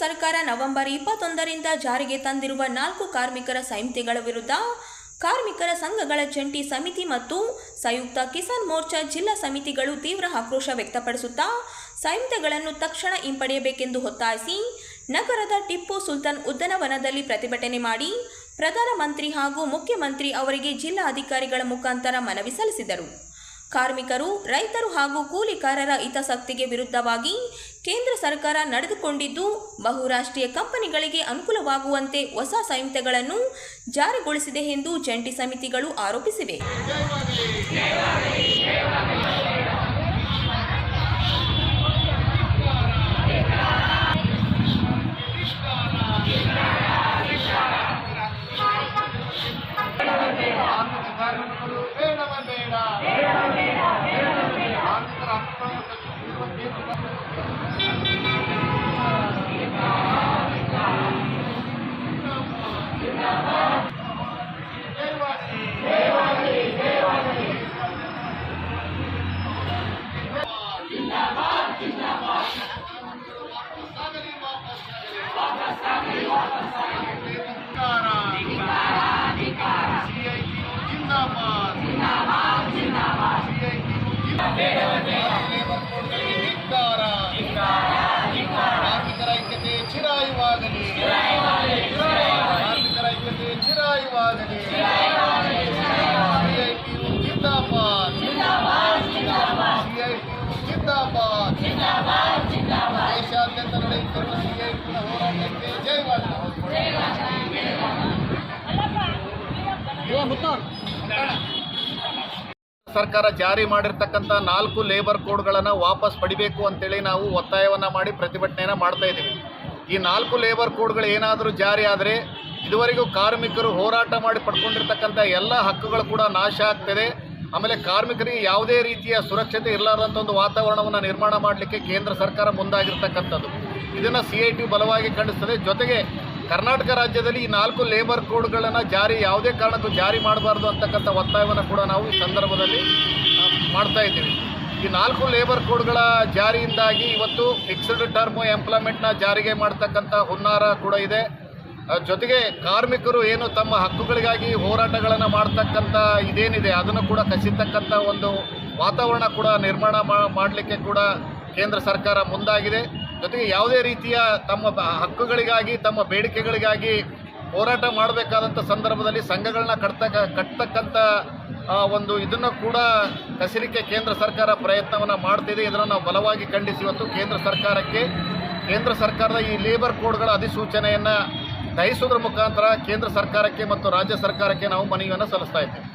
ಸರ್ಕಾರ ನವೆಂಬರ್ ಇಪ್ಪತ್ತೊಂದರಿಂದ ಜಾರಿಗೆ ತಂದಿರುವ ನಾಲ್ಕು ಕಾರ್ಮಿಕರ ಸಂಹಿತೆಗಳ ವಿರುದ್ಧ ಕಾರ್ಮಿಕರ ಸಂಘಗಳ ಜಂಟಿ ಸಮಿತಿ ಮತ್ತು ಸಂಯುಕ್ತ ಕಿಸಾನ್ ಮೋರ್ಚಾ ಜಿಲ್ಲಾ ಸಮಿತಿಗಳು ತೀವ್ರ ಆಕ್ರೋಶ ವ್ಯಕ್ತಪಡಿಸುತ್ತಾ ಸಂಹಿತೆಗಳನ್ನು ತಕ್ಷಣ ಹಿಂಪಡೆಯಬೇಕೆಂದು ಒತ್ತಾಯಿಸಿ ನಗರದ ಟಿಪ್ಪು ಸುಲ್ತಾನ್ ಉದ್ಯಾನವನದಲ್ಲಿ ಪ್ರತಿಭಟನೆ ಮಾಡಿ ಪ್ರಧಾನಮಂತ್ರಿ ಹಾಗೂ ಮುಖ್ಯಮಂತ್ರಿ ಅವರಿಗೆ ಜಿಲ್ಲಾ ಅಧಿಕಾರಿಗಳ ಮುಖಾಂತರ ಮನವಿ ಸಲ್ಲಿಸಿದರು. ಕಾರ್ಮಿಕರು, ರೈತರು ಹಾಗೂ ಕೂಲಿಕಾರರ ಹಿತಾಸಕ್ತಿಗೆ ವಿರುದ್ಧವಾಗಿ ಕೇಂದ್ರ ಸರ್ಕಾರ ನಡೆದುಕೊಂಡಿದ್ದು, ಬಹುರಾಷ್ಟ್ರೀಯ ಕಂಪನಿಗಳಿಗೆ ಅನುಕೂಲವಾಗುವಂತೆ ಹೊಸ ಸಂಹಿತೆಗಳನ್ನು ಜಾರಿಗೊಳಿಸಿದೆ ಎಂದು ಜಂಟಿ ಸಮಿತಿಗಳು ಆರೋಪಿಸಿವೆ. Yeah. ಸರ್ಕಾರ ಜಾರಿ ಮಾಡಿರ್ತಕ್ಕಂಥ ನಾಲ್ಕು ಲೇಬರ್ ಕೋಡ್ಗಳನ್ನು ವಾಪಸ್ ಪಡಿಬೇಕು ಅಂತೇಳಿ ನಾವು ಒತ್ತಾಯವನ್ನು ಮಾಡಿ ಪ್ರತಿಭಟನೆಯನ್ನು ಮಾಡ್ತಾ ಇದ್ದೀವಿ. ಈ ನಾಲ್ಕು ಲೇಬರ್ ಕೋಡ್ಗಳು ಏನಾದರೂ ಜಾರಿ ಆದರೆ ಇದುವರೆಗೂ ಕಾರ್ಮಿಕರು ಹೋರಾಟ ಮಾಡಿ ಪಡ್ಕೊಂಡಿರ್ತಕ್ಕಂಥ ಎಲ್ಲ ಹಕ್ಕುಗಳು ಕೂಡ ನಾಶ ಆಗ್ತದೆ. ಆಮೇಲೆ ಕಾರ್ಮಿಕರಿಗೆ ಯಾವುದೇ ರೀತಿಯ ಸುರಕ್ಷತೆ ಇರಲಾರದಂಥ ಒಂದು ವಾತಾವರಣವನ್ನು ನಿರ್ಮಾಣ ಮಾಡಲಿಕ್ಕೆ ಕೇಂದ್ರ ಸರ್ಕಾರ ಮುಂದಾಗಿರ್ತಕ್ಕಂಥದ್ದು. ಇದನ್ನು ಸಿ ಐ ಟಿ ಬಲವಾಗಿ ಖಂಡಿಸ್ತದೆ. ಜೊತೆಗೆ ಕರ್ನಾಟಕ ರಾಜ್ಯದಲ್ಲಿ ಈ ನಾಲ್ಕು ಲೇಬರ್ ಕೋಡ್ಗಳನ್ನು ಜಾರಿ, ಯಾವುದೇ ಕಾರಣಕ್ಕೂ ಜಾರಿ ಮಾಡಬಾರ್ದು ಅಂತಕ್ಕಂಥ ಒತ್ತಾಯವನ್ನು ಕೂಡ ನಾವು ಈ ಸಂದರ್ಭದಲ್ಲಿ ಮಾಡ್ತಾ ಇದ್ದೀವಿ. ಈ ನಾಲ್ಕು ಲೇಬರ್ ಕೋಡ್ಗಳ ಜಾರಿಯಿಂದಾಗಿ ಇವತ್ತು ಫಿಕ್ಸ್ಡ್ ಟರ್ಮ್ ಎಂಪ್ಲಾಯ್ಮೆಂಟ್ನ ಜಾರಿಗೆ ಮಾಡ್ತಕ್ಕಂಥ ಹುನ್ನಾರ ಕೂಡ ಇದೆ. ಜೊತೆಗೆ ಕಾರ್ಮಿಕರು ಏನು ತಮ್ಮ ಹಕ್ಕುಗಳಿಗಾಗಿ ಹೋರಾಟಗಳನ್ನು ಮಾಡ್ತಕ್ಕಂಥ ಇದೇನಿದೆ, ಅದನ್ನು ಕೂಡ ಕಸಿತಕ್ಕಂಥ ಒಂದು ವಾತಾವರಣ ಕೂಡ ನಿರ್ಮಾಣ ಮಾಡಲಿಕ್ಕೆ ಕೂಡ ಕೇಂದ್ರ ಸರ್ಕಾರ ಮುಂದಾಗಿದೆ. ಜೊತೆಗೆ ಯಾವುದೇ ರೀತಿಯ ತಮ್ಮ ಹಕ್ಕುಗಳಿಗಾಗಿ, ತಮ್ಮ ಬೇಡಿಕೆಗಳಿಗಾಗಿ ಹೋರಾಟ ಮಾಡಬೇಕಾದಂಥ ಸಂದರ್ಭದಲ್ಲಿ ಸಂಘಗಳನ್ನ ಕಟ್ತಕ್ಕ ಕಟ್ತಕ್ಕಂಥ ಒಂದು ಇದನ್ನು ಕೂಡ ಕಸಿಲಿಕ್ಕೆ ಕೇಂದ್ರ ಸರ್ಕಾರ ಪ್ರಯತ್ನವನ್ನು ಮಾಡ್ತಿದೆ. ಇದನ್ನು ನಾವು ಬಲವಾಗಿ ಖಂಡಿಸಿ ಕೇಂದ್ರ ಸರ್ಕಾರಕ್ಕೆ, ಕೇಂದ್ರ ಸರ್ಕಾರದ ಈ ಲೇಬರ್ ಕೋಡ್ಗಳ ಅಧಿಸೂಚನೆಯನ್ನು ದಹಿಸೋದ್ರ ಮುಖಾಂತರ ಕೇಂದ್ರ ಸರ್ಕಾರಕ್ಕೆ ಮತ್ತು ರಾಜ್ಯ ಸರ್ಕಾರಕ್ಕೆ ನಾವು ಮನವಿಯನ್ನು ಸಲ್ಲಿಸ್ತಾ ಇದ್ದೇವೆ.